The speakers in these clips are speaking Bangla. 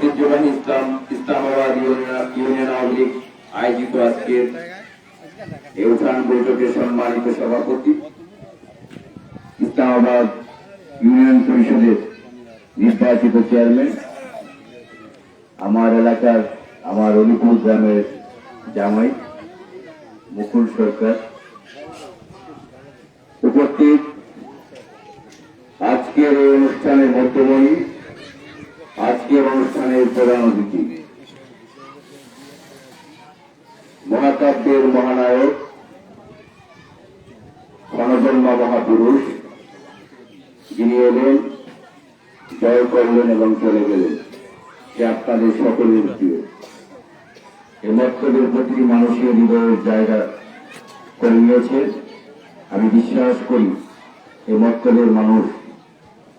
ঐতিহ্যবাহী ইসলাম, ইসলামাবাদ ইউনিয়ন আওয়ামী লীগ আয়োজিত আজকের এই উঠান বৈঠকের সম্মানিত সভাপতি। ইসলামাবাদ ইউনিয়ন পরিষদের নির্বাচিত চেয়ারম্যান। আমার এলাকার, আমার অলিপুর গ্রামের জামাই মুকুল সরকার। উপস্থিত আজকের এই অনুষ্ঠানের মধ্যমণি আজকের অনুষ্ঠানের প্রধান অতিথি মহাকাব্যের মহানায়ক, ক্ষণজন্মা মহাপুরুষ, যিনি এলেন জয় করলেন এবং চলে গেলেন। সে আপনাদের সকলের প্রিয়। এই মতলবের প্রতিটি মানুষের হৃদয়ের জায়গা করে নিয়েছে। আমি বিশ্বাস করি এই মতলবের মানুষ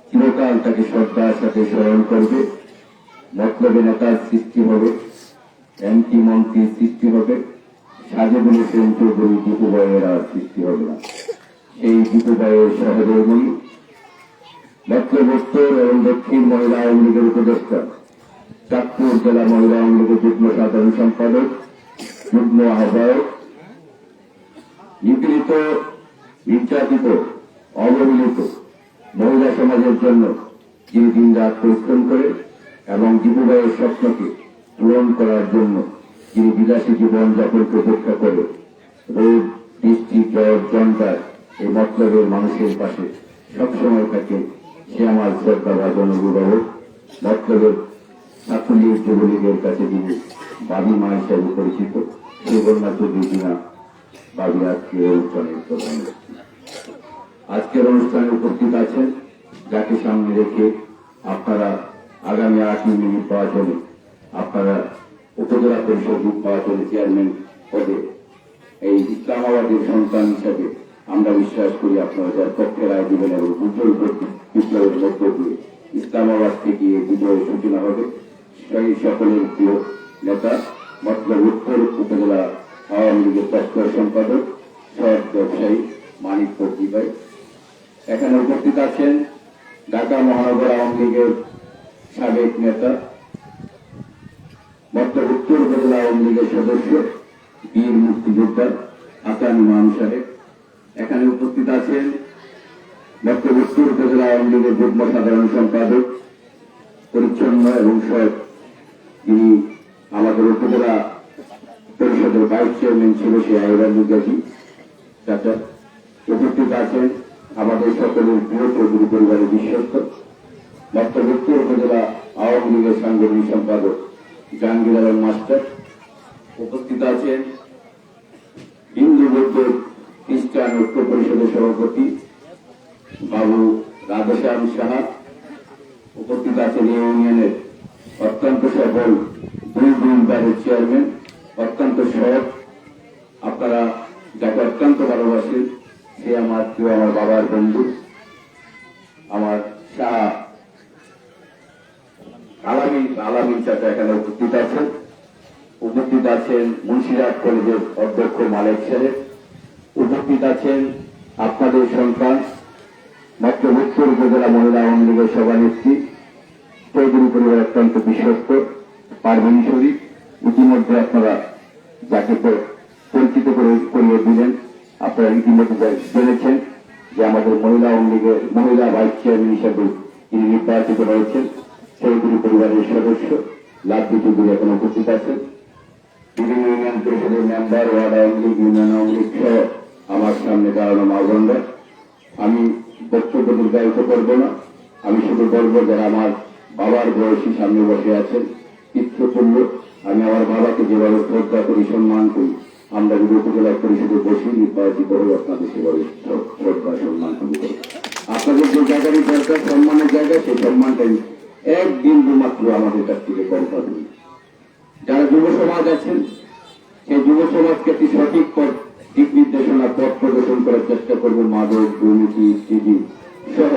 চিরকাল তাকে শ্রদ্ধার সাথে স্মরণ করবে। মতলবে নেতার সৃষ্টি হবে এমপি মন্ত্রীর সৃষ্টি হবে সাজে বলে সেন চৌধুরী দীপুবাইয়ের আর সৃষ্টি হবে না। সেই দীপুবাইয়ের সহধর্মী মতলব উত্তর এবং দক্ষিণ মহিলা আওয়ামী লীগের উপদেষ্টা, চাঁদপুর জেলা মহিলা আওয়ামী লীগের যুগ্ম সাধারণ সম্পাদক, যুগ্ম আহ্বায়ক নিপীড়িত নির্যাতিত অবহেলিত মহিলা সমাজের জন্য যিনি দিন রাত পরিশ্রম করে এবং জীববায়ের স্বপ্নকে পূরণ করার জন্য যিনি বিলাসী জীবন যাপনকে উপেক্ষা করে। রোদ বৃষ্টি জ্বর জন্টায় এই মতলবের মানুষের পাশে সবসময় থাকে। সে আমার শ্রদ্ধা ভাজন অভিভাবক মতলবের ছাত্রলীগ যুবলীগের কাছে যিনি বাবি মা হিসাবে পরিচিত, সুবর্ণা চৌধুরী কিনা বাবি আজকের অনুষ্ঠানের প্রধান আজকের অনুষ্ঠানে উপস্থিত আছেন, যাকে সামনে রেখে আপনারা আগামী আটই মে নির্বাচনে আপনারা উপজেলা পরিষদ নির্বাচনে চেয়ারম্যান পদে এই ইসলামাবাদের সন্তান হিসাবে আমরা বিশ্বাস করি আপনারা যার পক্ষে রায় দিবেন এবং উজ্জ্বল বিপ্লবের মধ্য দিয়ে ইসলামাবাদ থেকে বিজয়ের সূচনা হবে। সেই সকলের প্রিয় নেতা মতলব উত্তর উপজেলা আওয়ামী লীগের তৎপর সম্পাদক সৎ ব্যবসায়ী, মানিক ভাই এখানে উপস্থিত আছেন ঢাকা মহানগর আওয়ামী লীগের সাবেক নেতা মতলব উত্তর উপজেলা আওয়ামী লীগের সদস্য, বীর মুক্তিযোদ্ধা হাসান ইমাম সাহেব। এখানে উপস্থিত আছেন মতলব উত্তর উপজেলা আওয়ামী লীগের যুগ্ম সাধারণ সম্পাদক, পরিচ্ছন্ন এবং সৎ। যিনি আমাদের উপজেলা পরিষদের ভাইস চেয়ারম্যান ছিল সে আইরানুল গাজী চাচা, উপস্থিত আছেন আমাদের সকলের প্রিয় চৌধুরী পরিবারের বিশ্বস্ত উত্তর উপজেলা আওয়ামী লীগের সাংগঠনিক সম্পাদক জাহাঙ্গীর আলম মাস্টার উপস্থিত আছেন। হিন্দু বৌদ্ধ খ্রিস্টান ঐক্য পরিষদের সভাপতি বাবু রাধেশ্যাম সাহা উপস্থিত আছেন ইউনিয়নের অত্যন্ত সফল দুই দুই বারের চেয়ারম্যান, অত্যন্ত সৎ। আপনারা যাকে অত্যন্ত ভালোবাসেন, সে আমার কেউ আমার বাবার বন্ধু, আমার শাহ আলামী আলামী চাচা এখানে উপস্থিত আছেন উপস্থিত আছেন মুন্সিরাট কলেজের অধ্যক্ষ মালিক সাহেব উপস্থিত আছেন আপনাদের সন্তান, মাত্র উপজেলা মহিলা আওয়ামী লীগের সভানেত্রী, চৌধুরী পরিবার অত্যন্ত বিশ্বস্ত, পারভনী শরীফ, ইতিমধ্যে আপনারা যাকে পরিচিত করে করিয়ে দিলেন, আপনারা ইতিমধ্যে জেনেছেন যে আমাদের মহিলা আওয়ামী লীগের মহিলা ভাইস চেয়ারম্যান হিসেবে তিনি নির্বাচিত হয়েছেন। চৌধুরী পরিবারের সদস্য, লাভি এখন উপস্থিত আছেন বিভিন্ন ইউনিয়ন পরিষদের member ward Awami League union Awami League সহ আমার সামনে দাঁড়ানো মাওগন্ডা আমি বক্তব্য দীর্ঘায়িত করব না। আমি শুধু বলব যারা আমার বাবার বয়সী সামনে বসে আছেন পিতৃতুল্য আমি আমার বাবাকে যেভাবে শ্রদ্ধা করি, সম্মান করি, আমরা যদি উপজেলা পরিষদে বসি, নির্বাচিত হয়ে আপনাদের সেভাবে শ্রদ্ধা, সম্মান করি। আপনাদের যে জায়গারই দরকার, সম্মানের জায়গা, সেই সম্মানটাই এক বিন্দু মাত্র আমাদের কাছ থেকে কম পাবেন যারা যুব সমাজ আছেন, সেই যুব সমাজকে একটি সঠিক পথ দিক নির্দেশনা, পথ প্রদর্শন করার চেষ্টা করব মাদক, দুর্নীতি সিজি সহ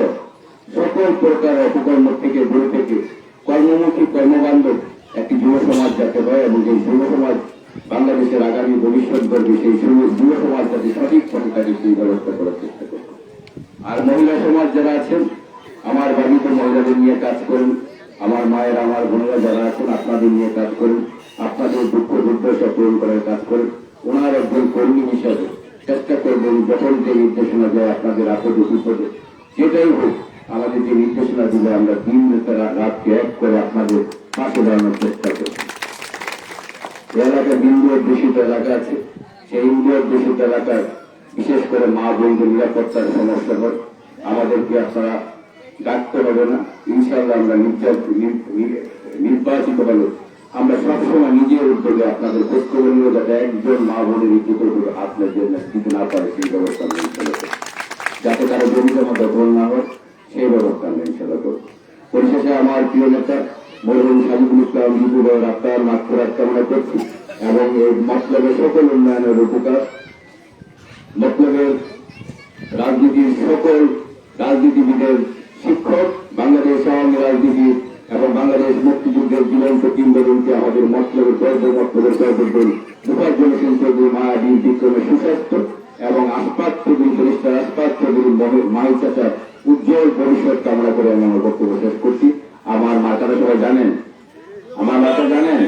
সকল প্রকার অপকর্ম থেকে দূরে থেকে কর্মমুখী কর্মবান্ধব একটি যুব সমাজ যাতে হয় এবং এই যুব সমাজ বাংলাদেশের আগামী ভবিষ্যৎ গড়বে, সেই যুব- সমাজ যাতে সঠিক পথে থাকে সেই ব্যবস্থা করার চেষ্টা করব। আর মহিলা সমাজ যারা আছেন আমার বাড়িতে মহিলাদের নিয়ে কাজ করুন। আমার মায়ের, আমার বোনেরা যারা আছেন, আপনাদের নিয়ে কাজ করুন। আপনাদের দুঃখ দুর্দশা পূরণ করার কাজ করুন। ওনার একজন কর্মী হিসাবে চেষ্টা করবেন যখন যে নির্দেশনা দেয় আপনাদের আপদে বিপদে। যেটাই হোক, আমাদের যে নির্দেশনা দিলে আমরা দিন রাতকে এক করে আপনাদের পাশে দাঁড়ানোর চেষ্টা করি এই এলাকায় বিন্দু দূষিত এলাকা আছে। সেই ইন্দু দূষিত এলাকায় বিশেষ করে মা বোনদের নিরাপত্তার সমস্যা হয়। আমাদেরকে আপনারা ডাকতে হবে না ইনশাল্লাহ আমরা নির্বাচিত হলে আমরা সবসময় নিজের উদ্যোগে আপনাদের খোঁজখবর নিয়ে যাতে একজন মা বোনের করে আপনার জন্য দিতে না পারে, সেই ব্যবস্থা আমরা ইনশাল্লাহ। যাতে কারও জমিতে মতো দখল না হয়, সেই ব্যবস্থা আমরা ইনশাল্লাহ করব। পরিশেষে আমার প্রিয় নেতা মরহুম সাজিদুল ইসলাম, বিপুলের আপনার মাত্রার কামনা করছি। এবং এই মতলবের সকল উন্নয়নের উপকার, মতলবের রাজনীতির সকল রাজনীতিবিদের শিক্ষক, বাংলাদেশ আওয়ামী রাজনীতি এবং বাংলাদেশ মুক্তিযুদ্ধের জীবন্ত কিংবদন্তি আমাদের মতলবের গর্ব মতলবের গর্বদল উপার্জন চৌধুরী মায়াবী বিক্রমের সুস্বাস্থ্য এবং আসপাত চৌধুরী বরিষ্ঠ আসপাত চৌধুরী মাই চাচার উজ্জ্বল ভবিষ্যৎ কামনা করে আমি আমার বক্তব্য শেষ করছি। আমার মাতারা সবাই জানেন? আমার মাতা জানেন?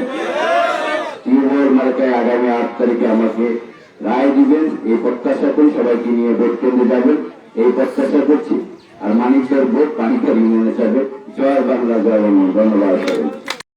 টিউবওয়েল মার্কায় আগামী আট তারিখে আমাকে রায় দিবেন। এই প্রত্যাশা করি সবাইকে নিয়ে ভোট কেন্দ্রে যাবেন। এই প্রত্যাশা করছি। আর মানিকদের ভোট পানিকার ইউনিয়নে যাবে জয় বাংলা জয় বাংলা ধন্যবাদ।